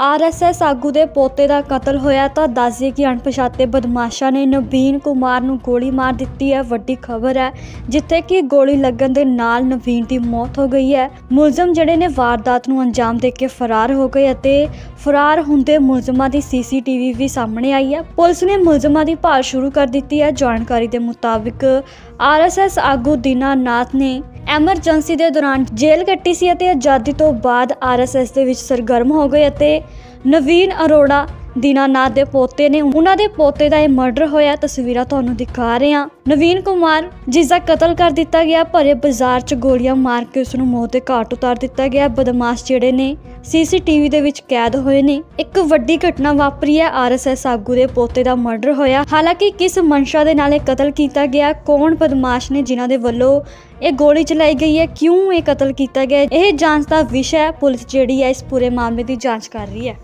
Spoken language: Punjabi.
ਆਰਐਸਐਸ ਆਗੂ ਦੇ ਪੋਤੇ ਦਾ ਕਤਲ ਹੋਇਆ ਤਾਂ ਦੱਸਦੇ ਕਿ ਅਣਪਛਾਤੇ ਬਦਮਾਸ਼ਾਂ ਨੇ ਨਵੀਨ ਕੁਮਾਰ ਨੂੰ ਗੋਲੀ ਮਾਰ ਦਿੱਤੀ ਹੈ। ਵੱਡੀ ਖਬਰ ਹੈ, ਜਿੱਥੇ ਕਿ ਗੋਲੀ ਲੱਗਣ ਦੇ ਨਾਲ ਨਵੀਨ ਦੀ ਮੌਤ ਹੋ ਗਈ ਹੈ। ਮੁਲਜ਼ਮ ਜਿਹੜੇ ਨੇ ਵਾਰਦਾਤ ਨੂੰ ਅੰਜਾਮ ਦੇ ਕੇ ਫਰਾਰ ਹੋ ਗਏ ਅਤੇ ਫਰਾਰ ਹੁੰਦੇ ਮੁਲਜ਼ਮਾਂ ਦੀ ਸੀਸੀਟੀਵੀ ਵੀ ਸਾਹਮਣੇ ਆਈ ਹੈ। ਪੁਲਿਸ ਨੇ ਮੁਲਜ਼ਮਾਂ ਦੀ ਭਾਲ ਸ਼ੁਰੂ ਕਰ ਦਿੱਤੀ ਹੈ। ਜਾਣਕਾਰੀ ਦੇ ਮੁਤਾਬਿਕ ਆਰਐਸਐਸ ਆਗੂ ਦੀਨਾਨਾਥ ਨੇ ਐਮਰਜੈਂਸੀ ਦੇ ਦੌਰਾਨ ਜੇਲ੍ਹ ਕੱਟੀ ਸੀ ਅਤੇ ਆਜ਼ਾਦੀ ਤੋਂ ਬਾਅਦ ਆਰਐਸਐਸ ਦੇ ਵਿੱਚ ਸਰਗਰਮ ਹੋ ਗਏ ਅਤੇ ਨਵੀਨ ਅਰੋੜਾ ਦੀਨਾਨਾਥ ਦੇ ਪੋਤੇ ਨੇ ਉਹਨਾਂ ਦੇ ਪੋਤੇ ਦਾ ਇਹ ਮਰਡਰ ਹੋਇਆ, ਤਸਵੀਰਾਂ ਤੁਹਾਨੂੰ ਦਿਖਾ ਰਹੇ ਹਾਂ। ਨਵੀਨ ਕੁਮਾਰ, ਜਿਸ ਦਾ ਕਤਲ ਕਰ ਦਿੱਤਾ ਗਿਆ, ਭਰੇ ਬਾਜ਼ਾਰ 'ਚ ਗੋਲੀਆਂ ਮਾਰ ਕੇ ਉਸ ਨੂੰ ਮੌਤ ਦੇ ਘਾਟ ਉਤਾਰ ਦਿੱਤਾ ਗਿਆ। ਬਦਮਾਸ਼ ਜਿਹੜੇ ਨੇ, ਸੀਸੀਟੀਵੀ ਦੇ ਵਿੱਚ ਕੈਦ ਹੋਏ ਨੇ। ਇੱਕ ਵੱਡੀ ਘਟਨਾ ਵਾਪਰੀ ਹੈ ਆਰਐਸਐਸ ਆਗੂ ਦੇ ਪੋਤੇ ਦਾ ਮਰਡਰ ਹੋਇਆ। ਹਾਲਾਂਕਿ ਕਿਸ ਮਨਸ਼ਾ ਦੇ ਨਾਲ ਇਹ ਕਤਲ ਕੀਤਾ ਗਿਆ, ਕੌਣ ਬਦਮਾਸ਼ ਨੇ ਜਿਨ੍ਹਾਂ ਦੇ ਵੱਲੋਂ ਇਹ ਗੋਲੀ ਚਲਾਈ ਗਈ ਹੈ, ਕਿਉਂ ਇਹ ਕਤਲ ਕੀਤਾ ਗਿਆ, ਇਹ ਜਾਂਚ ਦਾ ਵਿਸ਼ਾ ਹੈ। ਪੁਲਿਸ ਜਿਹੜੀ ਹੈ, ਇਸ ਪੂਰੇ ਮਾਮਲੇ ਦੀ ਜਾਂਚ ਕਰ ਰਹੀ ਹੈ।